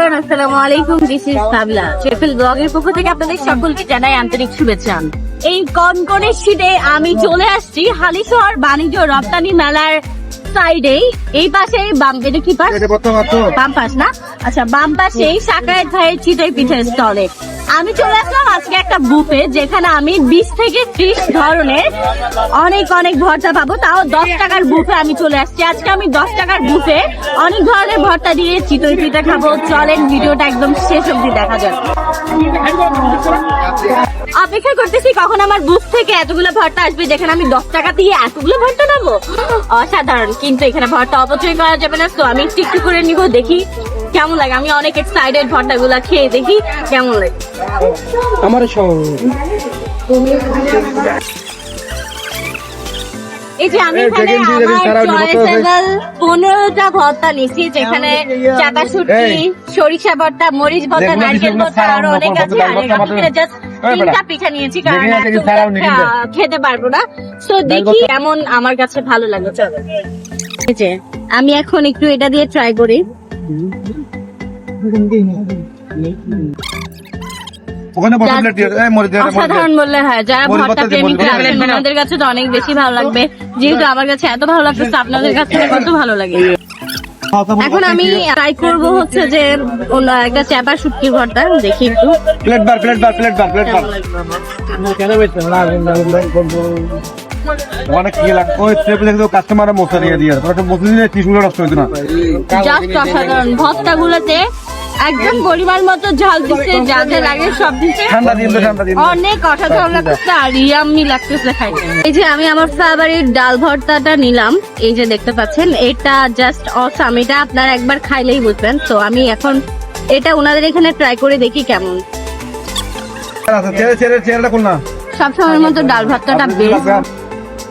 Everyone আসসালামু আলাইকুম this is Sabla blog এর পক্ষ থেকে আপনাদের সকলকে জানাই আন্তরিক শুভেচ্ছা। এই কনকনে শীতে আমি চলে আসছি হালিশহর বাণিজ্য রপ্তানি মেলার সাইডে এই পাশে বাম এটা কি পাশ বাম পাশ না? আচ্ছা বাম পাশে সাকায়ের ভাইয়ের চিতই পিঠের স্টলে আমি চলে আসলাম আজকে একটা বুফে যেখানে আমি বিশ থেকে ত্রিশ ধরনের অনেক অনেক ভর্তা পাবো। তাও দশ টাকার বুফে আমি চলে আসছি। আজকে আমি দশ টাকার বুফে অনেক ধরনের ভর্তা দিয়ে চিতই পিঠা খাব। চলেন ভিডিওটা একদম শেষ অবধি দেখা যাক। অপেক্ষা করতেছি কখন আমার বুথ থেকে এতগুলো ভর্তা আসবে যেখানে আমি দশ টাকা দিয়ে এতগুলো ভর্তা নেব? অসাধারণ। কিন্তু এখানে ভর্তা অপচয় করা যাবে না। তো আমি একটু একটু করে নিব দেখি কেমন লাগে। আমি অনেক এক্সাইটেড ভর্তা গুলা খেয়ে দেখি কেমন লাগে। আমার এই যে আমি এখানে আমার পনেরোটা ভর্তা নিছি যেখানে চাকা। সরিষা ভর্তা মরিচ ভর্তা নারকেল ভর্তা আরও অনেক আছে। আর আমি জাস্ট তিনটা পিঠা নিয়েছি কারণ। খেতে পারব না। তো দেখি এমন আমার কাছে ভালো লাগে। চলো। যে আমি এখন একটু এটা দিয়ে ট্রাই করি। অসাধারণ বললে হয়। যারা মরিচ ভর্তা ভর্তা প্রেমিক মরিচ আছেন ওনাদের কাছে তো অনেক বেশি ভালো লাগবে। যেহেতু আমার কাছে এত ভালো লাগতেছে আপনাদের কাছে কত ভালো লাগে। এখন আমি ট্রাই করব হচ্ছে যে একটা চ্যাপা শুটকি ভর্তা দেখি একটু। প্লেট বার প্লেট বার প্লেট বার প্লেট বার কেন অনেক কি লাগে। ওই ট্রেপে দেখতে কাস্টমার মশলা দিয়ে দিয়ে মশলা দিয়ে ত্রিশ মিনিট নষ্ট হয়েছে না। জাস্ট অসাধারণ। ভর্তা গুলোতে একদম পরিমাণ মতো ঝাল দিচ্ছে যা যা লাগে সব দিচ্ছে ঠান্ডা দিন তো ঠান্ডা দিন অনেক অসাধারণ লাগতেছে আর ইয়াম্মি লাগতেছে খাইতে। এই যে আমি আমার ফেভারিট ডাল ভর্তাটা নিলাম এই যে দেখতে পাচ্ছেন এটা জাস্ট অসাম এটা আপনারা একবার খাইলেই বুঝবেন। তো আমি এখন এটা ওনাদের এখানে ট্রাই করে দেখি কেমন। আচ্ছা সবসময়ের মতো ডাল ভর্তাটা বেস্ট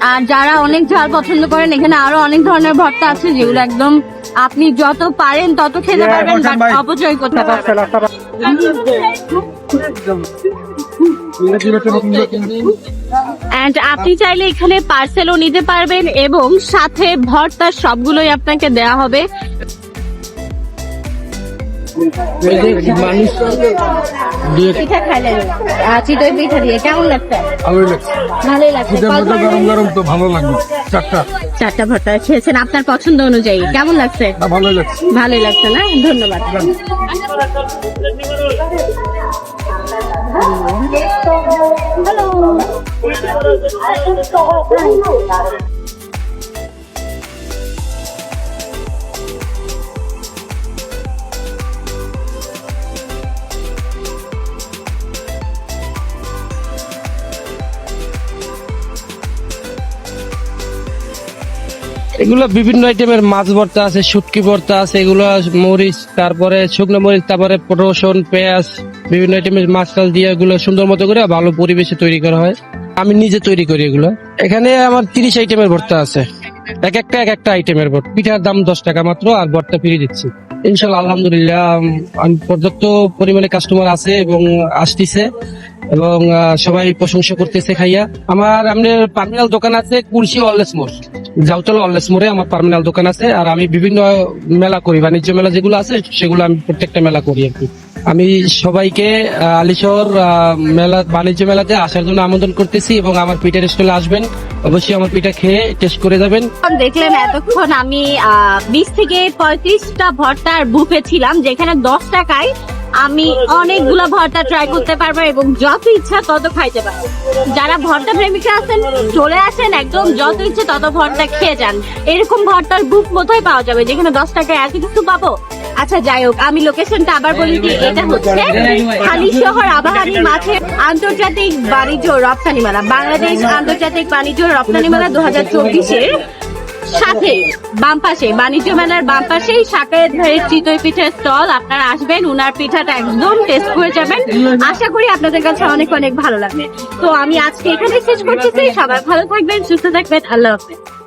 আর যারা অনেক ঝাল পছন্দ করেন এখানে আরও অনেক ধরনের ভর্তা আছে যেগুলো একদম আপনি যত পারেন তত খেতে পারবেন বাট অপচয় করতে পারবেন আপনি চাইলে এখানে পার্সেলও নিতে পারবেন এবং সাথে ভর্তা সবগুলোই আপনাকে দেয়া হবে। পিঠা খাইলেন আহ, চিতই পিঠা দিয়ে কেমন লাগছে? ভালোই লাগছে। ভালোই লাগছে। শীতের কত মধ্যে গরম ধরনের- গরম তো ভালো লাগবে। চারটা। চারটা ভর্তা খেয়েছেন আপনার পছন্দ অনুযায়ী। কেমন লাগছে? না ভালোই লাগছে। ভালোই লাগছে না? ধন্যবাদ। এগুলো বিভিন্ন আইটেমের মাছ ভর্তা আছে, শুটকি ভর্তা আছে, এগুলো মরিচ, তারপরে শুকনো মরিচ, তারপরে রসুন, পেঁয়াজ, বিভিন্ন আইটেমের মাছ টাছ দিয়ে এগুলো সুন্দর মতো করে ভালো পরিবেশে তৈরি করা হয়। আমি নিজে তৈরি করি এগুলো। এখানে আমার তিরিশ আইটেমের ভর্তা আছে। এক একটা এক একটা আইটেমের ভর্তা। পিঠার দাম দশ টাকা মাত্র, আর ভর্তা ফিরে দিচ্ছি। ইনশাল্লাহ, আলহামদুলিল্লাহ পর্যাপ্ত পরিমাণে কাস্টমার আছে এবং আসতেছে। এবং সবাই প্রশংসা করতেছে খাইয়া। আমার আপনার পার্মিনাল দোকান আছে কুলসি অললেস মোড়। জাউতলা অললেস মোড়ে আমার পার্মিনাল দোকান আছে। আর আমি বিভিন্ন মেলা করি বাণিজ্য মেলা যেগুলো আছে সেগুলো আমি প্রত্যেকটা মেলা করি আর কি। আমি সবাইকে আহ, মেলা বাণিজ্য মেলাতে আসার জন্য আমন্ত্রণ করতেছি এবং আমার পিঠার স্টলে আসবেন। অবশ্যই আমার পিঠা খেয়ে টেস্ট করে যাবেন। দেখলেন এতক্ষণ আমি বিশ থেকে পঁয়ত্রিশটা ভর্তার বুফে ছিলাম যেখানে দশ টাকায় আমি অনেকগুলো ভর্তা ট্রাই করতে পারব এবং যত ইচ্ছা তত খাইতে পারব। যারা ভর্তা প্রেমিকা আছেন, চলে আসেন একদম যত ইচ্ছে তত ভর্তা খেয়ে যান। এরকম ভর্তার বুক কোথায় পাওয়া যাবে? যেখানে দশ টাকায় এত কিছু পাবো? আচ্ছা যাই হোক, আমি লোকেশনটা আবার বলি কি, এটা হচ্ছে খালি শহর আবাহানি মাঠে আন্তর্জাতিক বাণিজ্য রপ্তানি মেলা বাংলাদেশ আন্তর্জাতিক বাণিজ্য রপ্তানি মেলা দু হাজার চব্বিশের সাথে বাম পাশে, বাণিজ্য মেলার বাম পাশেই সাকায়ের চিতই পিঠার স্টল। আপনারা আসবেন, উনার পিঠাটা একদম টেস্ট করে যাবেন। আশা করি আপনাদের কাছে অনেক অনেক ভালো লাগবে। তো আমি আজকে এখানে শেষ করতেছি সবাই ভালো থাকবেন, সুস্থ থাকবেন। আল্লাহ হাফেজ।